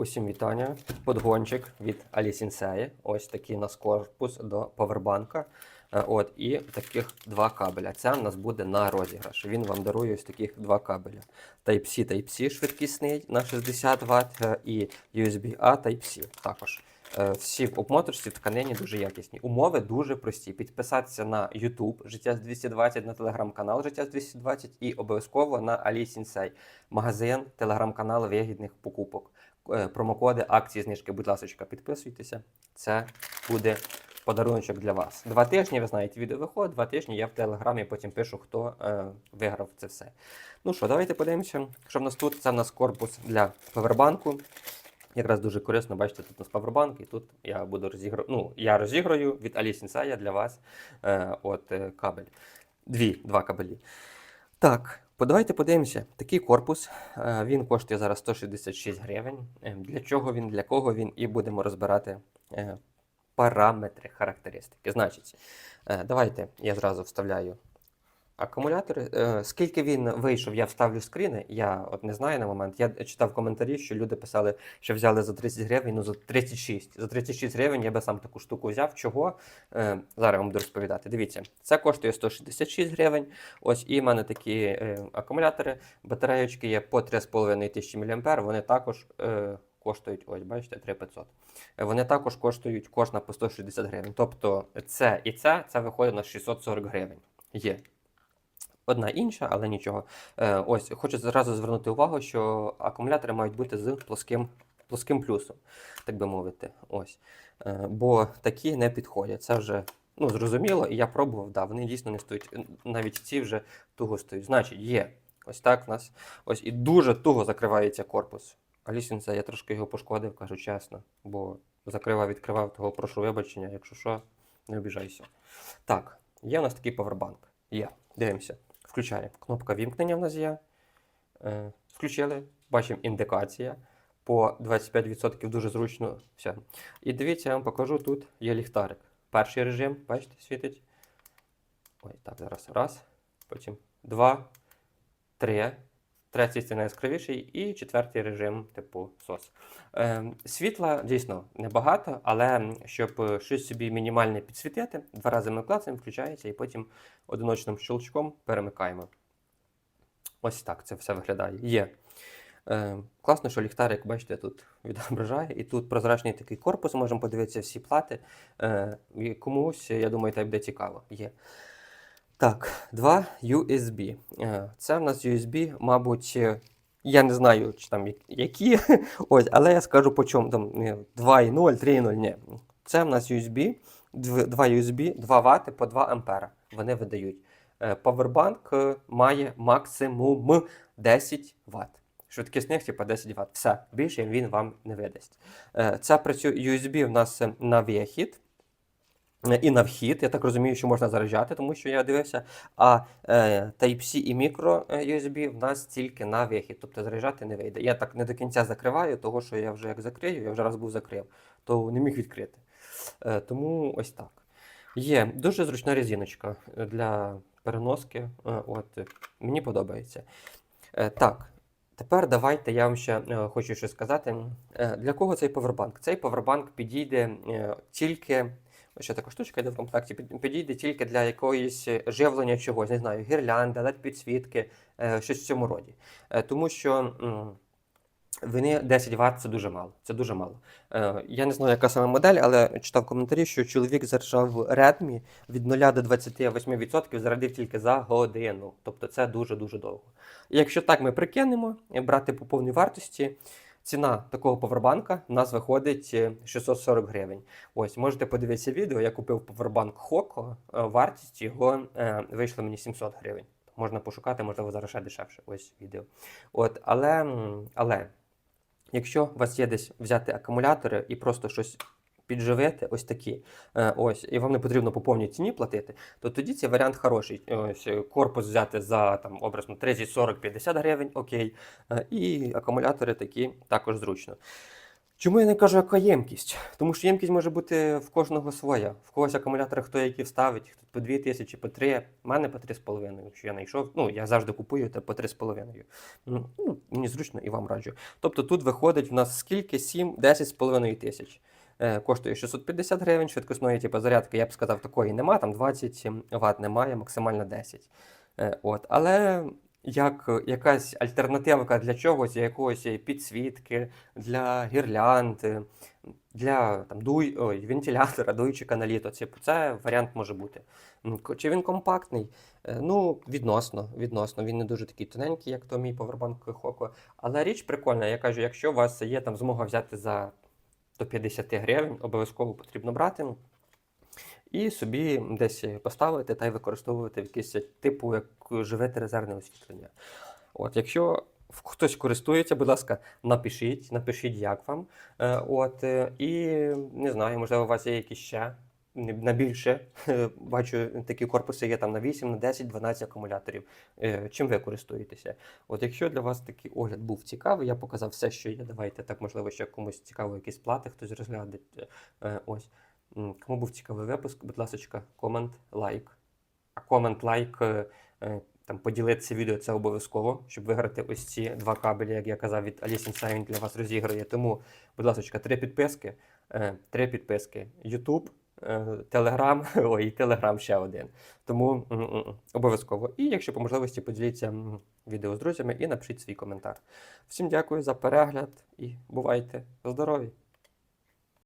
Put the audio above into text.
Усім вітання. Подгончик від Alice Ось такий у нас корпус до повербанка. Е, От, і таких два кабеля. Це у нас буде на розіграш. Він вам дарує ось таких два кабеля. Type-C, Type-C швидкісний на 60 Вт е, і USB-A Type-C також. Е, Всі в обмоточці тканині дуже якісні. Умови дуже прості. Підписатися на YouTube Життя з 220, на телеграм-канал Життя з 220 і обов'язково на Insay, магазин, телеграм-канал вигідних покупок. Е, Промокоди, акції, знижки, будь ласка, підписуйтеся. Це буде подарунок для вас. Два тижні, ви знаєте, відео виходить, два тижні я в телеграмі потім пишу, хто е, виграв це все. Ну що, давайте подивимося, що в нас тут. Це в нас корпус для павербанку. Якраз дуже корисно, бачите, тут у нас павербанк, і тут я буду розігрувати. Ну, я розіграю від Insaya для вас е, от, е, кабель. Дві, два кабелі. Так, давайте подивимося. Такий корпус. е, Він коштує зараз 166 гривень. Е, Для чого він, для кого він, і будемо розбирати е, параметри, характеристики. Значить, давайте я зразу вставляю акумулятори. Е, Скільки він вийшов, я вставлю скріни. Я от не знаю на момент. Я читав коментарі, що люди писали, що взяли за 30 гривень, ну за 36. За 36 гривень я би сам таку штуку взяв. Чого? Е, Зараз вам буду розповідати. Дивіться, це коштує 166 гривень. Ось і в мене такі е, акумулятори, батареєчки є по 3,5 тисячі мА. Вони також. Коштують, ось, бачите, 3500. Е, Вони також коштують кожна по 160 гривень. Тобто це і це, це виходить на 640 гривень. Є. Одна інша, але нічого. Е, ось, хочу зразу звернути увагу, що акумулятори мають бути з плоским, плоским плюсом, так би мовити. Ось. Е, бо такі не підходять. Це вже ну, зрозуміло, і я пробував, да, вони дійсно не стоять. Навіть ці вже туго стоять. Значить, є. Ось так в нас. Ось і дуже туго закривається корпус. Алісінця, я трошки його пошкодив, кажу чесно, бо закривав, відкривав, того прошу вибачення, якщо що, не обіжайся. Так, є у нас такий павербанк. Є. Дивимося. Включаємо. Кнопка вімкнення в нас є. Е, включили. Бачимо індикація. По 25% дуже зручно. Все. І дивіться, я вам покажу, тут є ліхтарик. Перший режим, бачите, світить. Ой, так, зараз. Раз. Потім два, три. Третій це найяскравіший, і четвертий режим, типу SOS. Е, світла дійсно небагато, але щоб е, щось собі мінімальне підсвітити, два рази ми клацаємо, включається, і потім одиночним щелчком перемикаємо. Ось так це все виглядає. Є. Е, класно, що ліхтарик, бачите, тут відображає. І тут прозрачний такий корпус, можемо подивитися всі плати. Е, комусь, я думаю, так буде цікаво. Є. Так, два USB. Е, Це в нас USB, мабуть, е, я не знаю, чи там які, ось, але я скажу по чому там е, 2.0, 3.0, ні. Це в нас USB, дв- два USB, 2 Вт по 2 Ампера. Вони видають. Е, е, має максимум 10 Вт. Швидкісних, типу 10 Вт. Все, більше він вам не видасть. Е, Це працює USB в нас е, на вихід. Е, І на вхід, я так розумію, що можна заряджати, тому що я дивився. А е, Type-C і мікро е, USB в нас тільки на вихід, тобто заряджати не вийде. Я так не до кінця закриваю, того що я вже як закрию, я вже раз був закрив, то не міг відкрити. Е, тому ось так. Є дуже зручна резиночка для переноски. Е, от, е, мені подобається. Е, так, тепер давайте я вам ще е, хочу щось сказати. Е, для кого цей повербанк? Цей повербанк підійде е, тільки. Ще така штучка йде в комплекті, підійде тільки для якоїсь е, живлення чогось, не знаю, гірлянди, led підсвітки, е, щось в цьому роді. Е, Тому що вони 10 Вт це дуже мало. Це дуже мало. Я не знаю, яка саме модель, але читав коментарі, що чоловік заряджав Redmi від 0 до 28% зарядив тільки за годину. Тобто це дуже-дуже довго. Якщо так ми прикинемо, брати по повній вартості, ціна такого повербанка в нас виходить е, 640 гривень. Ось, можете подивитися відео, я купив повербанк Хоко, е, вартість його е, вийшла мені 700 гривень. Можна пошукати, можливо, зараз ще дешевше. Ось відео. От, але, але якщо у вас є десь взяти акумулятори і просто щось підживити, ось такі, е, ось, і вам не потрібно по повній ціні платити, то тоді цей варіант хороший. Ось е, корпус взяти за там образно 30, 40, 50 гривень, окей. Е, І акумулятори такі також зручно. Чому я не кажу, яка ємкість? Тому що ємкість може бути в кожного своя. В когось акумулятори хто які вставить, хто по 2 тисячі, по 3, в мене по 3,5. Якщо я знайшов, ну я завжди купую то по 3,5. Ну, мені зручно і вам раджу. Тобто тут виходить в нас скільки? 7, 10,5 тисяч. Е, коштує 650 гривень, швидкісної типу, зарядки, я б сказав, такої нема, там 20 Вт немає, максимально 10. Е, от. Але як якась альтернативка для чогось, для якогось підсвітки, для гірлянд, для там, дуй, ой, вентилятора, дуйчика на літо. Це, це варіант може бути. Чи він компактний? Е, Ну, відносно, відносно. Він не дуже такий тоненький, як то мій повербанк Хоко. Але річ прикольна, я кажу, якщо у вас є там змога взяти за до 50 гривень, обов'язково потрібно брати. І собі десь поставити та й використовувати в якийсь типу, як живете резервне освітлення. От, якщо хтось користується, будь ласка, напишіть, напишіть, як вам. Е, От, і не знаю, можливо, у вас є якісь ще на більше. Бачу, такі корпуси є там на 8, на 10, 12 акумуляторів. Е, Чим ви користуєтеся? От якщо для вас такий огляд був цікавий, я показав все, що є. Давайте так, можливо, ще комусь цікаво, якісь плати, хтось розглядає. Е, Ось. Кому був цікавий випуск, будь ласка, комент, лайк. А комент, лайк, е, е, там поділитися відео це обов'язково, щоб виграти ось ці два кабелі, як я казав, від Alice Insight для вас розіграє. Тому, будь ласка, три підписки, е, три підписки. YouTube, Telegram, ой, Telegram ще один. Тому обов'язково. І якщо по можливості поділіться відео з друзями і напишіть свій коментар. Всім дякую за перегляд і бувайте здорові!